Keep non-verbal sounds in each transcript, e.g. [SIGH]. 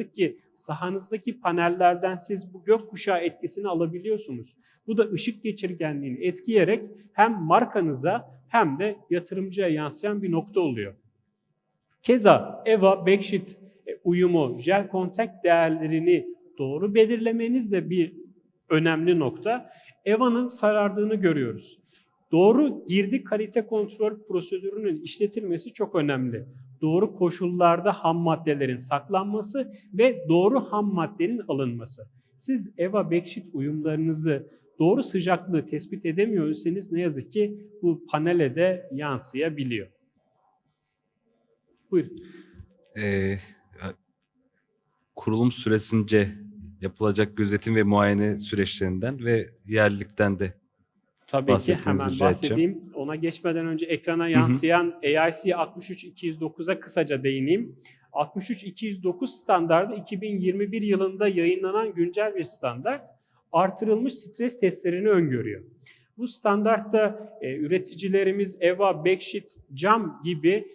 yazık ki sahanızdaki panellerden siz bu gökkuşağı etkisini alabiliyorsunuz. Bu da ışık geçirgenliğini etkileyerek hem markanıza hem de yatırımcıya yansıyan bir nokta oluyor. Keza EVA, backsheet e, uyumu, gel contact değerlerini doğru belirlemeniz de bir önemli nokta. EVA'nın sarardığını görüyoruz. Doğru girdi kalite kontrol prosedürünün işletilmesi çok önemli. Doğru koşullarda ham maddelerin saklanması ve doğru ham maddenin alınması. Siz EVA backsheet uyumlarınızı doğru sıcaklığı tespit edemiyorsanız ne yazık ki bu panele de yansıyabiliyor. Buyurun. Ee, kurulum süresince yapılacak gözetim ve muayene süreçlerinden ve yerlilikten de Tabii ki hemen edeceğim. bahsedeyim. Ona geçmeden önce ekrana yansıyan AIC 63209'a kısaca değineyim. 63209 standardı 2021 yılında yayınlanan güncel bir standart. Artırılmış stres testlerini öngörüyor. Bu standartta e, üreticilerimiz EVA, Backsheet, Cam gibi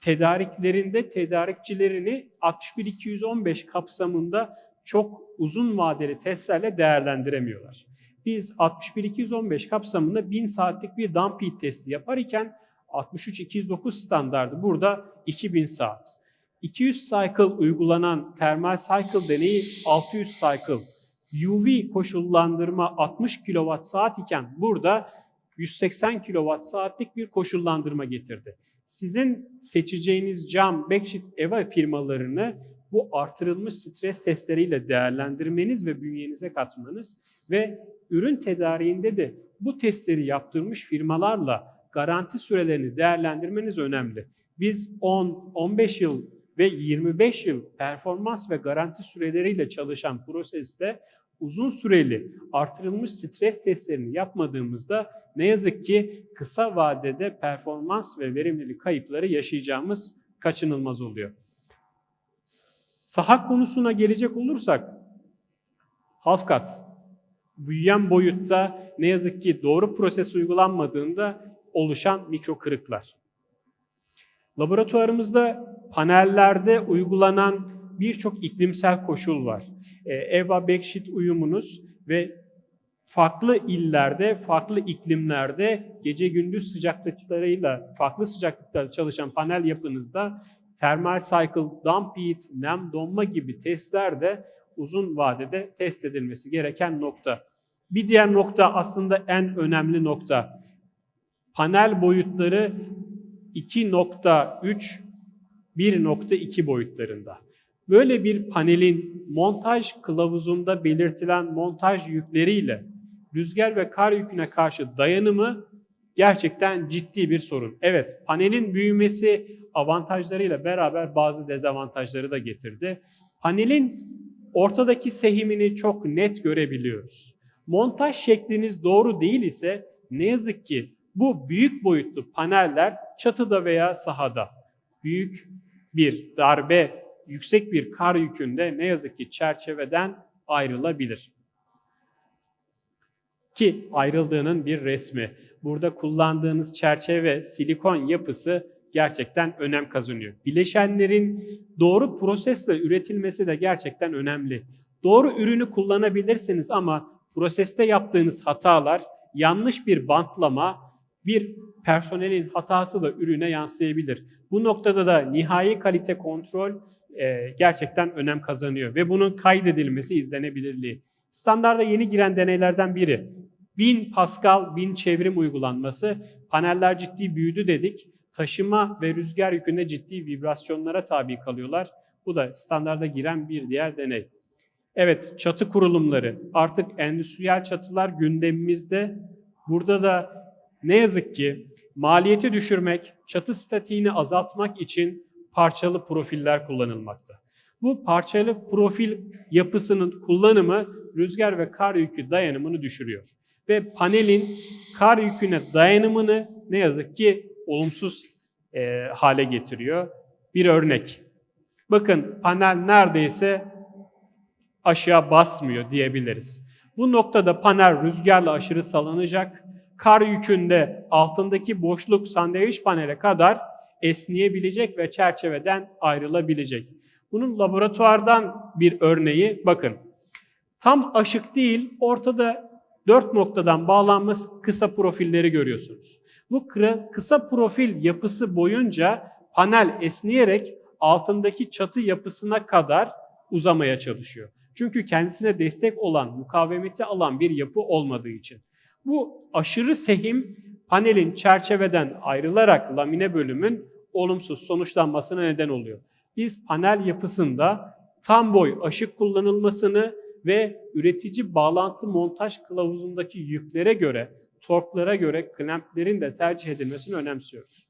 tedariklerinde tedarikçilerini 61215 kapsamında çok uzun vadeli testlerle değerlendiremiyorlar. Biz 61215 kapsamında 1000 saatlik bir dump heat testi yapar iken 63209 standardı burada 2000 saat. 200 cycle uygulanan termal cycle deneyi 600 cycle. UV koşullandırma 60 kWh saat iken burada 180 kWh saatlik bir koşullandırma getirdi. Sizin seçeceğiniz cam, backsheet, EVA firmalarını bu artırılmış stres testleriyle değerlendirmeniz ve bünyenize katmanız ve ürün tedariğinde de bu testleri yaptırmış firmalarla garanti sürelerini değerlendirmeniz önemli. Biz 10, 15 yıl ve 25 yıl performans ve garanti süreleriyle çalışan proseste uzun süreli artırılmış stres testlerini yapmadığımızda ne yazık ki kısa vadede performans ve verimlilik kayıpları yaşayacağımız kaçınılmaz oluyor. Saha konusuna gelecek olursak Halfkat büyüyen boyutta ne yazık ki doğru proses uygulanmadığında oluşan mikro kırıklar. Laboratuvarımızda panellerde uygulanan birçok iklimsel koşul var. EVA backsheet uyumunuz ve farklı illerde, farklı iklimlerde gece gündüz sıcaklıklarıyla, farklı sıcaklıklarda çalışan panel yapınızda thermal cycle, dump heat, nem donma gibi testler de uzun vadede test edilmesi gereken nokta. Bir diğer nokta aslında en önemli nokta. Panel boyutları 2.3 1.2 boyutlarında. Böyle bir panelin montaj kılavuzunda belirtilen montaj yükleriyle rüzgar ve kar yüküne karşı dayanımı gerçekten ciddi bir sorun. Evet, panelin büyümesi avantajlarıyla beraber bazı dezavantajları da getirdi. Panelin ortadaki sehimini çok net görebiliyoruz. Montaj şekliniz doğru değil ise ne yazık ki bu büyük boyutlu paneller çatıda veya sahada büyük bir darbe, yüksek bir kar yükünde ne yazık ki çerçeveden ayrılabilir. Ki ayrıldığının bir resmi. Burada kullandığınız çerçeve silikon yapısı gerçekten önem kazanıyor. Bileşenlerin doğru prosesle üretilmesi de gerçekten önemli. Doğru ürünü kullanabilirsiniz ama proseste yaptığınız hatalar, yanlış bir bantlama, bir personelin hatası da ürüne yansıyabilir. Bu noktada da nihai kalite kontrol e, gerçekten önem kazanıyor ve bunun kaydedilmesi izlenebilirliği. Standarda yeni giren deneylerden biri. 1000 Pascal, 1000 çevrim uygulanması. Paneller ciddi büyüdü dedik. Taşıma ve rüzgar yükünde ciddi vibrasyonlara tabi kalıyorlar. Bu da standarda giren bir diğer deney. Evet, çatı kurulumları. Artık endüstriyel çatılar gündemimizde. Burada da ne yazık ki maliyeti düşürmek, çatı statiğini azaltmak için parçalı profiller kullanılmakta. Bu parçalı profil yapısının kullanımı rüzgar ve kar yükü dayanımını düşürüyor. Ve panelin kar yüküne dayanımını ne yazık ki olumsuz e, hale getiriyor. Bir örnek. Bakın panel neredeyse aşağı basmıyor diyebiliriz. Bu noktada panel rüzgarla aşırı salınacak. Kar yükünde altındaki boşluk sandviç panele kadar esneyebilecek ve çerçeveden ayrılabilecek. Bunun laboratuvardan bir örneği bakın. Tam aşık değil, ortada dört noktadan bağlanmış kısa profilleri görüyorsunuz. Bu kısa profil yapısı boyunca panel esneyerek altındaki çatı yapısına kadar uzamaya çalışıyor. Çünkü kendisine destek olan, mukavemeti alan bir yapı olmadığı için. Bu aşırı sehim panelin çerçeveden ayrılarak lamine bölümün olumsuz sonuçlanmasına neden oluyor. Biz panel yapısında tam boy aşık kullanılmasını ve üretici bağlantı montaj kılavuzundaki yüklere göre, torklara göre klamplerin de tercih edilmesini önemsiyoruz.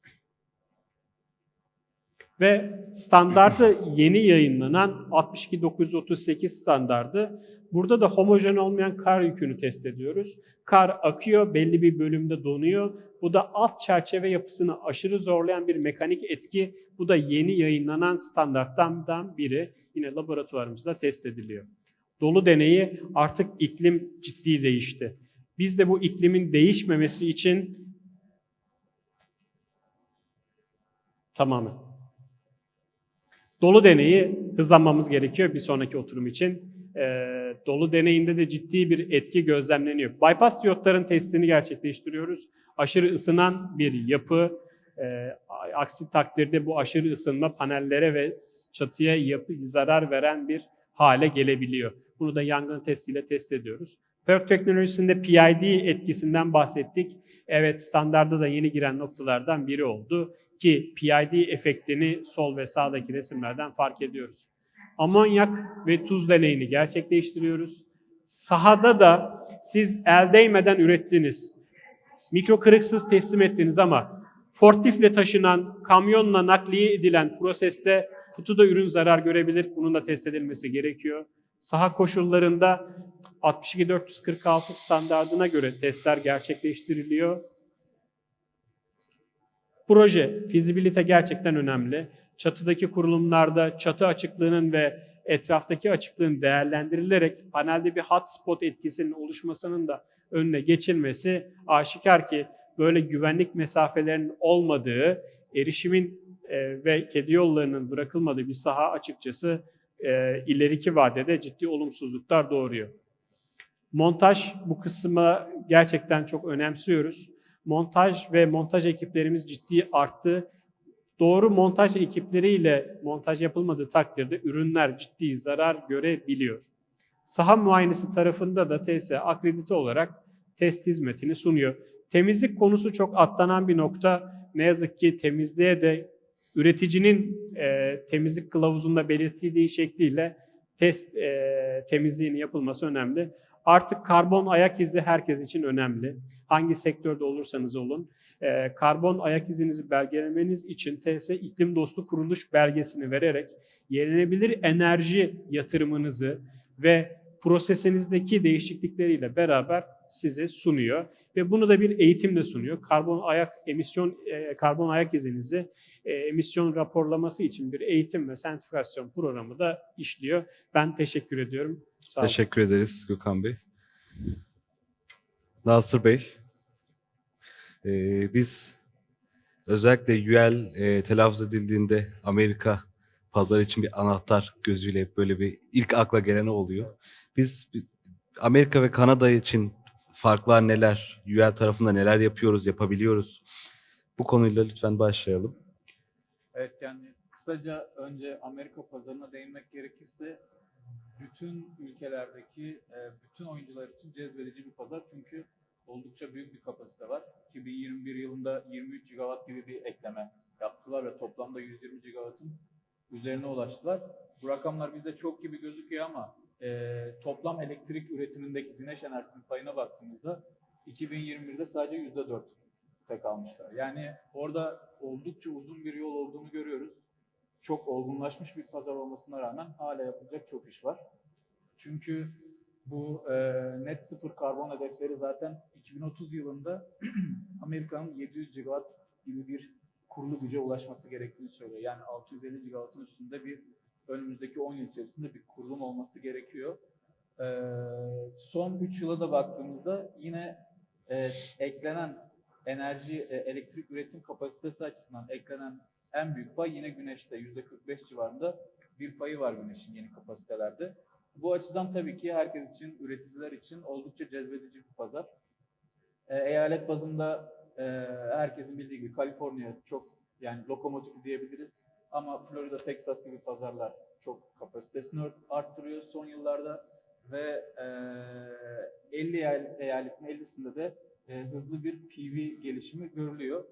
Ve standardı yeni yayınlanan 62938 standardı. Burada da homojen olmayan kar yükünü test ediyoruz. Kar akıyor, belli bir bölümde donuyor. Bu da alt çerçeve yapısını aşırı zorlayan bir mekanik etki. Bu da yeni yayınlanan standarttan biri. Yine laboratuvarımızda test ediliyor. Dolu deneyi artık iklim ciddi değişti. Biz de bu iklimin değişmemesi için tamamen Dolu deneyi hızlanmamız gerekiyor bir sonraki oturum için. Ee, dolu deneyinde de ciddi bir etki gözlemleniyor. Bypass diyotların testini gerçekleştiriyoruz. Aşırı ısınan bir yapı, e, aksi takdirde bu aşırı ısınma panellere ve çatıya yapı, zarar veren bir hale gelebiliyor. Bunu da yangın testiyle test ediyoruz. PERC teknolojisinde PID etkisinden bahsettik. Evet standarda da yeni giren noktalardan biri oldu ki PID efektini sol ve sağdaki resimlerden fark ediyoruz. Amonyak ve tuz deneyini gerçekleştiriyoruz. Sahada da siz el değmeden ürettiğiniz, mikro kırıksız teslim ettiğiniz ama forkliftle taşınan, kamyonla nakliye edilen proseste kutuda ürün zarar görebilir. Bunun da test edilmesi gerekiyor. Saha koşullarında 62446 standardına göre testler gerçekleştiriliyor. Proje, fizibilite gerçekten önemli. Çatıdaki kurulumlarda çatı açıklığının ve etraftaki açıklığın değerlendirilerek panelde bir hotspot etkisinin oluşmasının da önüne geçilmesi aşikar ki böyle güvenlik mesafelerinin olmadığı, erişimin e, ve kedi yollarının bırakılmadığı bir saha açıkçası e, ileriki vadede ciddi olumsuzluklar doğuruyor. Montaj bu kısmı gerçekten çok önemsiyoruz montaj ve montaj ekiplerimiz ciddi arttı. Doğru montaj ekipleriyle montaj yapılmadığı takdirde ürünler ciddi zarar görebiliyor. Saha muayenesi tarafında da TS akredite olarak test hizmetini sunuyor. Temizlik konusu çok atlanan bir nokta. Ne yazık ki temizliğe de üreticinin e, temizlik kılavuzunda belirtildiği şekliyle test e, temizliğinin yapılması önemli. Artık karbon ayak izi herkes için önemli. Hangi sektörde olursanız olun. Ee, karbon ayak izinizi belgelemeniz için TS iklim dostu kuruluş belgesini vererek yenilenebilir enerji yatırımınızı ve prosesinizdeki değişiklikleriyle beraber size sunuyor ve bunu da bir eğitimle sunuyor. Karbon ayak emisyon e, karbon ayak izinizi e, emisyon raporlaması için bir eğitim ve sertifikasyon programı da işliyor. Ben teşekkür ediyorum. Sağ olun. Teşekkür ederiz Gökhan Bey. Nasır Bey, ee, biz özellikle UL e, telaffuz edildiğinde Amerika pazarı için bir anahtar gözüyle böyle bir ilk akla gelen oluyor. Biz bi- Amerika ve Kanada için farklar neler? UL tarafında neler yapıyoruz, yapabiliyoruz? Bu konuyla lütfen başlayalım. Evet yani kısaca önce Amerika pazarına değinmek gerekirse bütün ülkelerdeki e, bütün oyuncular için cezbedici bir pazar çünkü oldukça büyük bir kapasite var. 2021 yılında 23 gigawatt gibi bir ekleme yaptılar ve toplamda 120 gigawattın üzerine ulaştılar. Bu rakamlar bize çok gibi gözüküyor ama e, toplam elektrik üretimindeki güneş enerjisinin payına baktığımızda 2021'de sadece %4 tek almışlar. Yani orada oldukça uzun bir yol olduğunu görüyoruz. Çok olgunlaşmış bir pazar olmasına rağmen hala yapılacak çok iş var. Çünkü bu e, net sıfır karbon hedefleri zaten 2030 yılında [CLEARS THROAT] Amerika'nın 700 gigawatt gibi bir kurulu güce ulaşması gerektiğini söylüyor. Yani 650 gigawattın üstünde bir önümüzdeki 10 yıl içerisinde bir kurulum olması gerekiyor. E, son 3 yıla da baktığımızda yine e, eklenen enerji, e, elektrik üretim kapasitesi açısından eklenen en büyük pay yine güneşte %45 civarında bir payı var güneşin yeni kapasitelerde. Bu açıdan tabii ki herkes için, üreticiler için oldukça cezbedici bir pazar. E, eyalet bazında herkesin bildiği gibi Kaliforniya çok yani lokomotif diyebiliriz. Ama Florida, Texas gibi pazarlar çok kapasitesini arttırıyor son yıllarda ve e, 50 eyal- eyaletin 50'sinde de e, hızlı bir PV gelişimi görülüyor.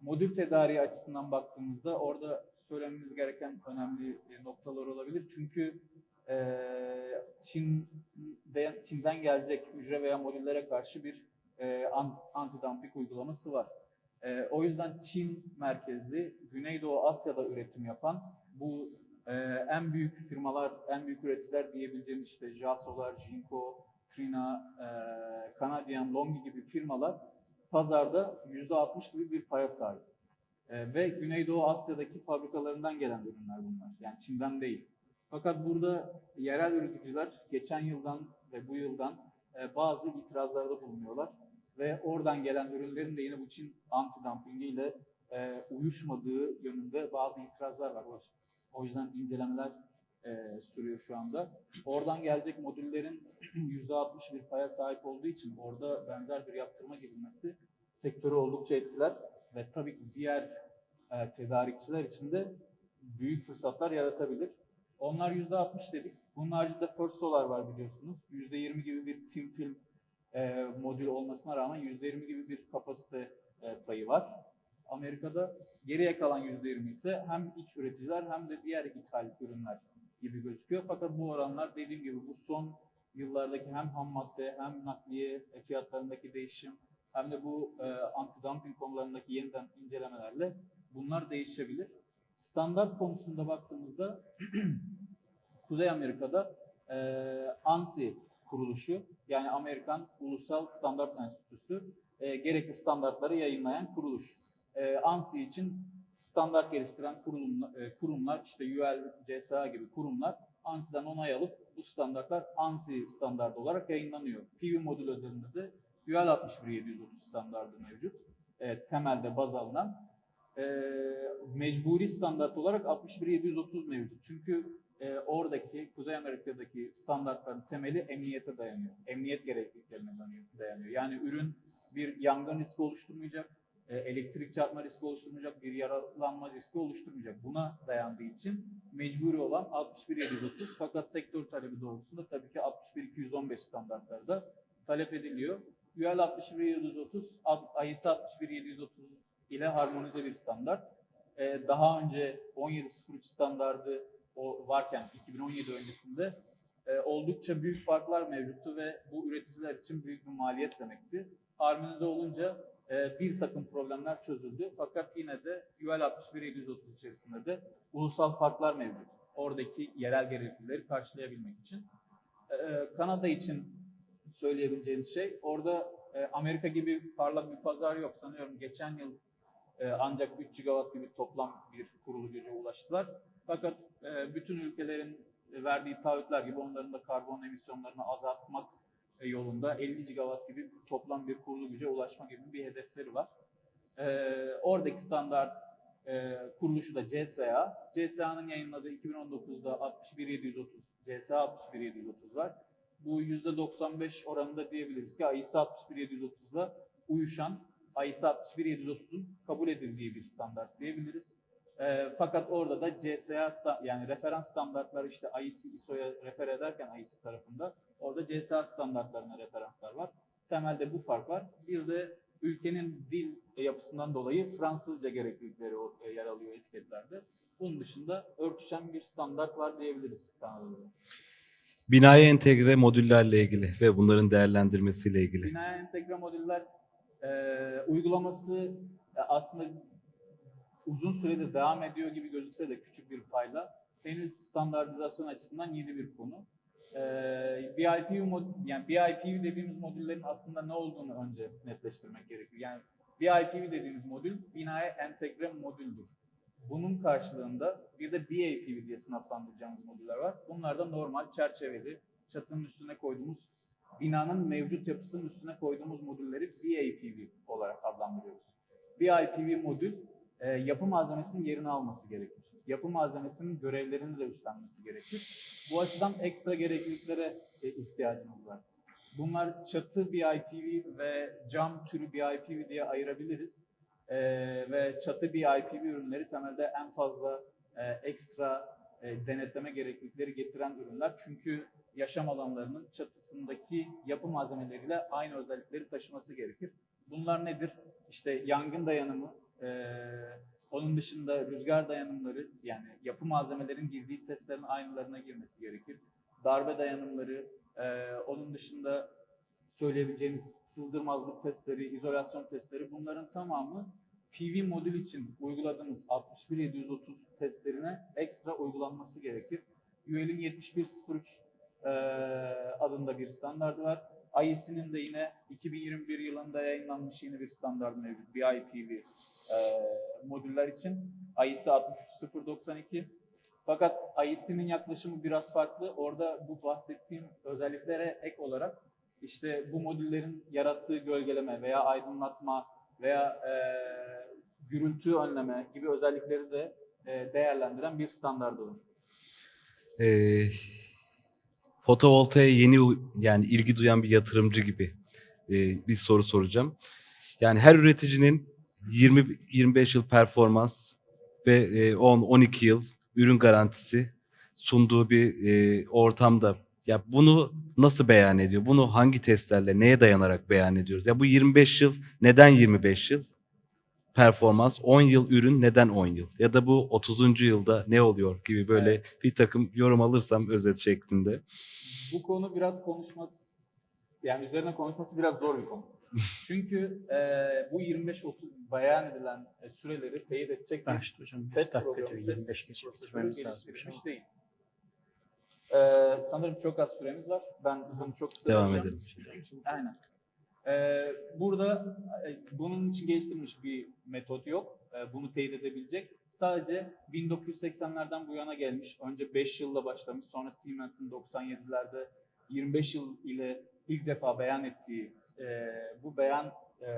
Modül tedariği açısından baktığımızda orada söylememiz gereken önemli noktalar olabilir. Çünkü e, Çin'de, Çin'den gelecek hücre veya modüllere karşı bir e, ant- anti-dumping uygulaması var. E, o yüzden Çin merkezli Güneydoğu Asya'da üretim yapan bu e, en büyük firmalar, en büyük üreticiler diyebileceğimiz işte Jasolar, Jinko, Trina, e, Canadian, Longi gibi firmalar pazarda %60 gibi bir paya sahip. E, ve Güneydoğu Asya'daki fabrikalarından gelen ürünler bunlar. Yani Çin'den değil. Fakat burada yerel üreticiler geçen yıldan ve bu yıldan e, bazı itirazlarda bulunuyorlar ve oradan gelen ürünlerin de yine bu Çin anti-dumpingiyle e, uyuşmadığı yönünde bazı itirazlar var. O- yüzden incelemeler e, sürüyor şu anda. Oradan gelecek modüllerin [CLEARS THROAT] %60 bir paya sahip olduğu için orada benzer bir yaptırma girilmesi sektörü oldukça etkiler ve tabii ki diğer e, tedarikçiler için de büyük fırsatlar yaratabilir. Onlar %60 dedik. Bunun haricinde First Solar var biliyorsunuz. %20 gibi bir thin film e, modül olmasına rağmen %20 gibi bir kapasite e, payı var. Amerika'da geriye kalan %20 ise hem iç üreticiler hem de diğer ithal ürünler gibi gözüküyor. Fakat bu oranlar dediğim gibi bu son yıllardaki hem ham madde hem nakliye fiyatlarındaki değişim hem de bu e, anti-dumping konularındaki yeniden incelemelerle bunlar değişebilir. Standart konusunda baktığımızda [CLEARS THROAT] Kuzey Amerika'da e, ANSI kuruluşu yani Amerikan Ulusal Standart Enstitüsü e, gerekli standartları yayınlayan kuruluş. E, ANSI için standart geliştiren kurulumlar, e, kurumlar işte UL, CSA gibi kurumlar ANSI'den onay alıp bu standartlar ANSI standardı olarak yayınlanıyor. PV modül özelinde de UL 61730 standardı mevcut. E, temelde baz alınan. E, mecburi standart olarak 61730 mevcut. Çünkü e, oradaki Kuzey Amerika'daki standartların temeli emniyete dayanıyor. Emniyet gerekliliklerine dayanıyor-. Yani ürün bir yangın riski oluşturmayacak, e, elektrik çarpma riski oluşturmayacak, bir yaralanma riski oluşturmayacak. Buna dayandığı için mecburi olan 61730 fakat sektör talebi doğrultusunda tabii ki 61215 standartları da talep ediliyor. UL 61730, ISO 61730 ile harmonize bir standart. E, daha önce 1703 standardı o varken 2017 öncesinde e, oldukça büyük farklar mevcuttu ve bu üreticiler için büyük bir maliyet demekti. Harmonize olunca e, bir takım problemler çözüldü. Fakat yine de UL 61730 içerisinde de ulusal farklar mevcut. Oradaki yerel gereklilikleri karşılayabilmek için. E, Kanada için söyleyebileceğimiz şey orada e, Amerika gibi parlak bir pazar yok. Sanıyorum geçen yıl e, ancak 3 gigawatt gibi toplam bir kurulu güce ulaştılar. Fakat e, bütün ülkelerin verdiği taahhütler gibi onların da karbon emisyonlarını azaltmak e, yolunda 50 gigawatt gibi toplam bir kurulu güce ulaşma gibi bir hedefleri var. E, oradaki standart e, kuruluşu da CSA. CSA'nın yayınladığı 2019'da 61730, CSA 61730 var. Bu %95 oranında diyebiliriz ki ISO 61730'la uyuşan ISO 61730'un kabul edildiği bir standart diyebiliriz. E, fakat orada da CSA yani referans standartları işte IEC ISO'ya refer ederken IEC tarafında orada CSA standartlarına referanslar var. Temelde bu fark var. Bir de ülkenin dil yapısından dolayı Fransızca gereklilikleri e, yer alıyor etiketlerde. Bunun dışında örtüşen bir standart var diyebiliriz Kanada'da. Binaya entegre modüllerle ilgili ve bunların değerlendirmesiyle ilgili. Binaya entegre modüller e, uygulaması e, aslında uzun süredir devam ediyor gibi gözükse de küçük bir payla henüz standartizasyon açısından yeni bir konu. E, BIPV mod, yani BIPV dediğimiz modüllerin aslında ne olduğunu önce netleştirmek gerekiyor. Yani BIPV dediğimiz modül binaya entegre modüldür. Bunun karşılığında bir de BAPV diye sınıflandıracağımız modüller var. Bunlar da normal çerçeveli, çatının üstüne koyduğumuz, binanın mevcut yapısının üstüne koyduğumuz modülleri BAPV olarak adlandırıyoruz. BIPV modül e, yapı malzemesinin yerini alması gerekir. yapı malzemesinin görevlerini de üstlenmesi gerekir. Bu açıdan ekstra gerekliliklere e, ihtiyacımız var. Bunlar çatı BIPV ve cam türü BIPV diye ayırabiliriz. Ee, ve çatı BIPV ürünleri temelde en fazla e, ekstra e, denetleme gereklilikleri getiren ürünler. Çünkü yaşam alanlarının çatısındaki yapı malzemeleriyle aynı özellikleri taşıması gerekir. Bunlar nedir? İşte yangın dayanımı, e, onun dışında rüzgar dayanımları yani yapı malzemelerin girdiği testlerin aynılarına girmesi gerekir. Darbe dayanımları, e, onun dışında söyleyebileceğimiz sızdırmazlık testleri, izolasyon testleri bunların tamamı PV modül için uyguladığımız 61730 testlerine ekstra uygulanması gerekir. UL'in 7103 e, adında bir standardı var. IEC'nin de yine 2021 yılında yayınlanmış yeni bir standart mevcut. BIPV e, modüller için. IEC 63092. Fakat IEC'nin yaklaşımı biraz farklı. Orada bu bahsettiğim özelliklere ek olarak işte bu modüllerin yarattığı gölgeleme veya aydınlatma veya e, gürültü önleme gibi özellikleri de e, değerlendiren bir standart olur. Ee, fotovoltaya yeni yani ilgi duyan bir yatırımcı gibi e, bir soru soracağım. Yani her üreticinin 20 25 yıl performans ve e, 10 12 yıl ürün garantisi sunduğu bir e, ortamda ya bunu nasıl beyan ediyor? Bunu hangi testlerle, neye dayanarak beyan ediyoruz? Ya bu 25 yıl neden 25 yıl? Performans 10 yıl ürün neden 10 yıl? Ya da bu 30. yılda ne oluyor gibi böyle Evet. bir takım yorum alırsam özet şeklinde. Bu konu biraz konuşması, yani üzerine konuşması biraz zor bir konu. [LAUGHS] Çünkü e, bu 25-30 beyan edilen e, süreleri teyit edecek bir Başta hocam 5 test programı, diyor. test 25 geçe prosedürü bitirmemiz lazım. geliştirilmiş değil. E, sanırım çok az süremiz var. Ben bunu çok kısa Devam edelim. Aynen. Ee, burada e, bunun için geliştirilmiş bir metot yok. Ee, bunu teyit edebilecek. Sadece 1980'lerden bu yana gelmiş. Önce 5 yılla başlamış. Sonra Siemens'in 97'lerde 25 yıl ile ilk defa beyan ettiği e, bu beyan e,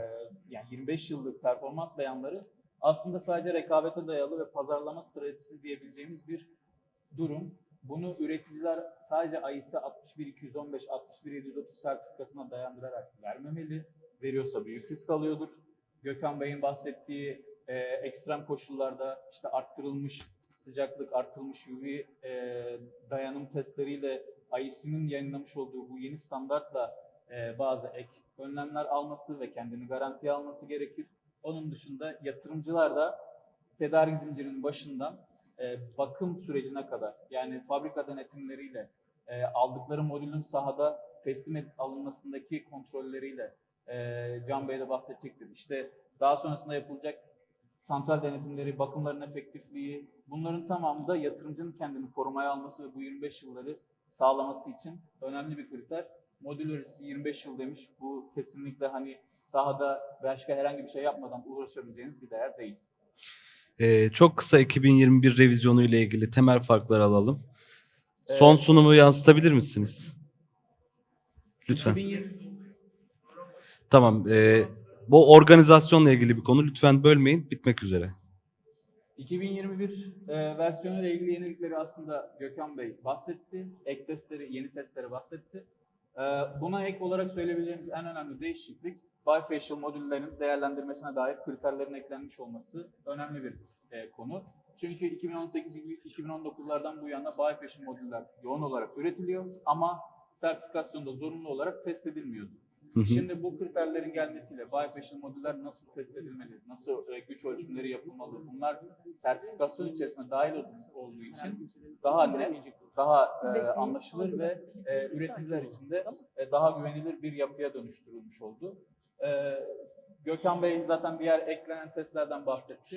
yani 25 yıllık performans beyanları aslında sadece rekabete dayalı ve pazarlama stratejisi diyebileceğimiz bir durum. Bunu üreticiler sadece AISA 61215, 61730 sertifikasına dayandırarak vermemeli. Veriyorsa büyük risk alıyordur. Gökhan Bey'in bahsettiği e, ekstrem koşullarda işte arttırılmış sıcaklık, arttırılmış UV e, dayanım testleriyle AIS'nin yayınlamış olduğu bu yeni standartla e, bazı ek önlemler alması ve kendini garantiye alması gerekir. Onun dışında yatırımcılar da tedarik zincirinin başından e, bakım sürecine kadar yani fabrika denetimleriyle e, aldıkları modülün sahada teslim et, alınmasındaki kontrolleriyle e, Can Bey de bahsedecektir. İşte daha sonrasında yapılacak santral denetimleri, bakımların efektifliği bunların tamamı da yatırımcının kendini korumaya alması ve bu 25 yılları sağlaması için önemli bir kriter. Modül üreticisi 25 yıl demiş. Bu kesinlikle hani sahada başka herhangi bir şey yapmadan uğraşabileceğiniz bir değer değil. Ee, çok kısa 2021 revizyonu ile ilgili temel farklar alalım. Son Evet. sunumu yansıtabilir misiniz? Lütfen. 2020 Tamam. ee, bu organizasyonla ilgili bir konu. Lütfen bölmeyin. Bitmek üzere. 2021 e, versiyonu ile ilgili yenilikleri aslında Gökhan Bey bahsetti. Ek testleri, yeni testleri bahsetti. E, buna ek olarak söyleyebileceğimiz en önemli değişiklik bifacial modüllerin değerlendirmesine dair kriterlerin eklenmiş olması önemli bir e, konu. Çünkü 2018-2019'lardan bu yana bifacial modüller yoğun olarak üretiliyor ama sertifikasyonda zorunlu olarak test edilmiyordu. Hı hı. Şimdi bu kriterlerin gelmesiyle bifacial modüller nasıl test edilmeli, nasıl e, güç ölçümleri yapılmalı, bunlar sertifikasyon içerisine dahil ol- olduğu için daha net, daha e, anlaşılır ve e, üreticiler için de e, daha güvenilir bir yapıya dönüştürülmüş oldu. E, Gökhan Bey zaten diğer eklenen testlerden bahsetti.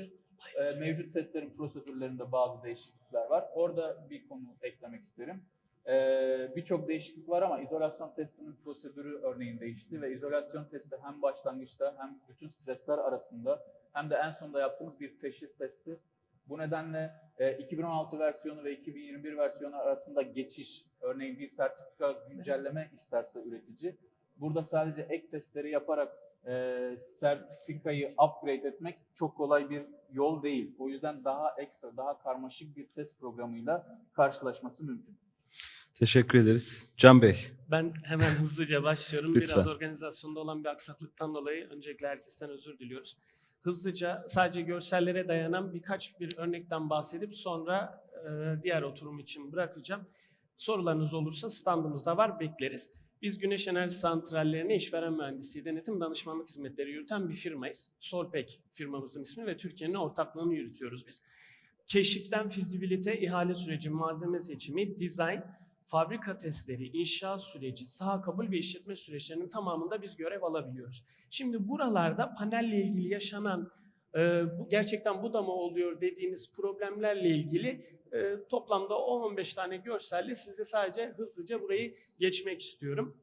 E, mevcut testlerin prosedürlerinde bazı değişiklikler var. Orada bir konu eklemek isterim. Ee, Birçok değişiklik var ama izolasyon testinin prosedürü örneğin değişti ve izolasyon testi hem başlangıçta hem bütün stresler arasında hem de en sonunda yaptığımız bir teşhis testi. Bu nedenle e, 2016 versiyonu ve 2021 versiyonu arasında geçiş, örneğin bir sertifika güncelleme isterse üretici, burada sadece ek testleri yaparak e, sertifikayı upgrade etmek çok kolay bir yol değil. O yüzden daha ekstra, daha karmaşık bir test programıyla karşılaşması mümkün. Teşekkür ederiz. Can Bey, Ben hemen [LAUGHS] hızlıca başlıyorum. Lütfen. Biraz organizasyonda olan bir aksaklıktan dolayı öncelikle herkesten özür diliyoruz. Hızlıca sadece görsellere dayanan birkaç bir örnekten bahsedip sonra e, diğer oturum için bırakacağım. Sorularınız olursa standımızda var bekleriz. Biz güneş enerji santrallerine işveren mühendisliği denetim danışmanlık hizmetleri yürüten bir firmayız. Solpek firmamızın ismi ve Türkiye'nin ortaklığını yürütüyoruz biz. Keşiften fizibilite, ihale süreci, malzeme seçimi, dizayn, fabrika testleri, inşaat süreci, saha kabul ve işletme süreçlerinin tamamında biz görev alabiliyoruz. Şimdi buralarda panelle ilgili yaşanan bu gerçekten bu da mı oluyor dediğiniz problemlerle ilgili e, toplamda 10-15 tane görselle size sadece hızlıca burayı geçmek istiyorum.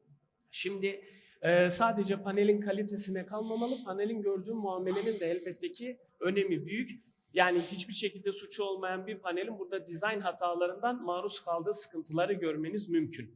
Şimdi e, sadece panelin kalitesine kalmamalı, panelin gördüğü muamelenin de elbette ki önemi büyük. Yani hiçbir şekilde suçu olmayan bir panelin burada dizayn hatalarından maruz kaldığı sıkıntıları görmeniz mümkün.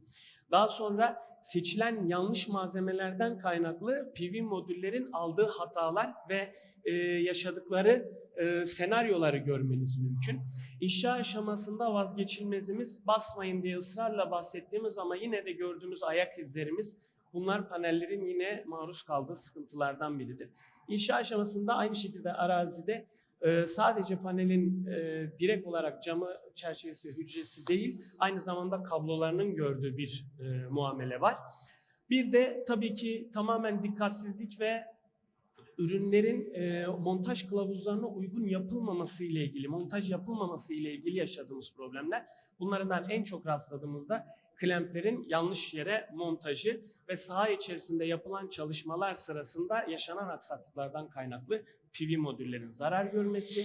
Daha sonra seçilen yanlış malzemelerden kaynaklı PV modüllerin aldığı hatalar ve e, yaşadıkları e, senaryoları görmeniz mümkün. İnşa aşamasında vazgeçilmezimiz basmayın diye ısrarla bahsettiğimiz ama yine de gördüğümüz ayak izlerimiz bunlar panellerin yine maruz kaldığı sıkıntılardan biridir. İnşa aşamasında aynı şekilde arazide e, sadece panelin e, direkt olarak camı çerçevesi hücresi değil aynı zamanda kablolarının gördüğü bir e, muamele var. Bir de tabii ki tamamen dikkatsizlik ve ürünlerin e, montaj kılavuzlarına uygun yapılmaması ile ilgili, montaj yapılmaması ile ilgili yaşadığımız problemler. Bunlardan en çok rastladığımızda klemplerin yanlış yere montajı ve saha içerisinde yapılan çalışmalar sırasında yaşanan aksaklıklardan kaynaklı PV modüllerin zarar görmesi.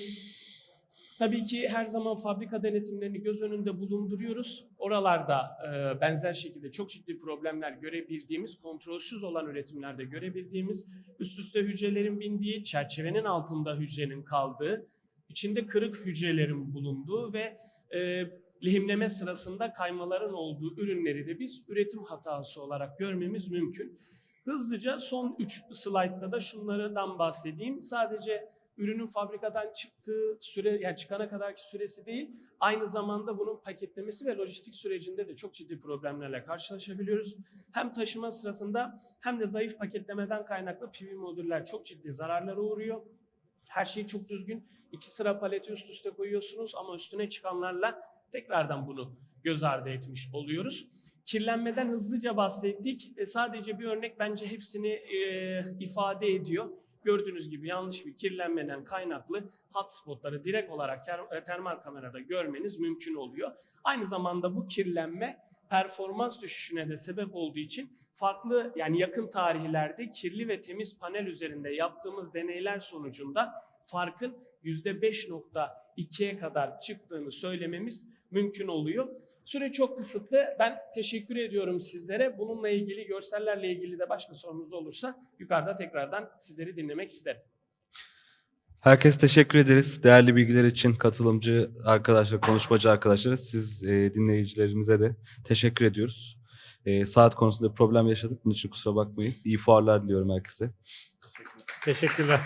Tabii ki her zaman fabrika denetimlerini göz önünde bulunduruyoruz. Oralarda e, benzer şekilde çok ciddi problemler görebildiğimiz, kontrolsüz olan üretimlerde görebildiğimiz, üst üste hücrelerin bindiği, çerçevenin altında hücrenin kaldığı, içinde kırık hücrelerin bulunduğu ve e, lehimleme sırasında kaymaların olduğu ürünleri de biz üretim hatası olarak görmemiz mümkün. Hızlıca son 3 slaytta da şunlardan bahsedeyim. Sadece ürünün fabrikadan çıktığı süre yani çıkana kadarki süresi değil, aynı zamanda bunun paketlemesi ve lojistik sürecinde de çok ciddi problemlerle karşılaşabiliyoruz. Hem taşıma sırasında hem de zayıf paketlemeden kaynaklı PV modüller çok ciddi zararlara uğruyor. Her şey çok düzgün. İki sıra paleti üst üste koyuyorsunuz ama üstüne çıkanlarla tekrardan bunu göz ardı etmiş oluyoruz. Kirlenmeden hızlıca bahsettik. E, sadece bir örnek bence hepsini e, ifade ediyor. Gördüğünüz gibi yanlış bir kirlenmeden kaynaklı hotspotları direkt olarak ter- termal kamerada görmeniz mümkün oluyor. Aynı zamanda bu kirlenme performans düşüşüne de sebep olduğu için farklı yani yakın tarihlerde kirli ve temiz panel üzerinde yaptığımız deneyler sonucunda farkın %5.2'ye kadar çıktığını söylememiz mümkün oluyor. Süre çok kısıtlı. Ben teşekkür ediyorum sizlere. Bununla ilgili, görsellerle ilgili de başka sorunuz olursa yukarıda tekrardan sizleri dinlemek isterim. herkese teşekkür ederiz. Değerli bilgiler için katılımcı arkadaşlar, konuşmacı arkadaşlar, siz e, dinleyicilerimize de teşekkür ediyoruz. E, saat konusunda problem yaşadık. Bunun için kusura bakmayın. İyi fuarlar diliyorum herkese. Teşekkürler.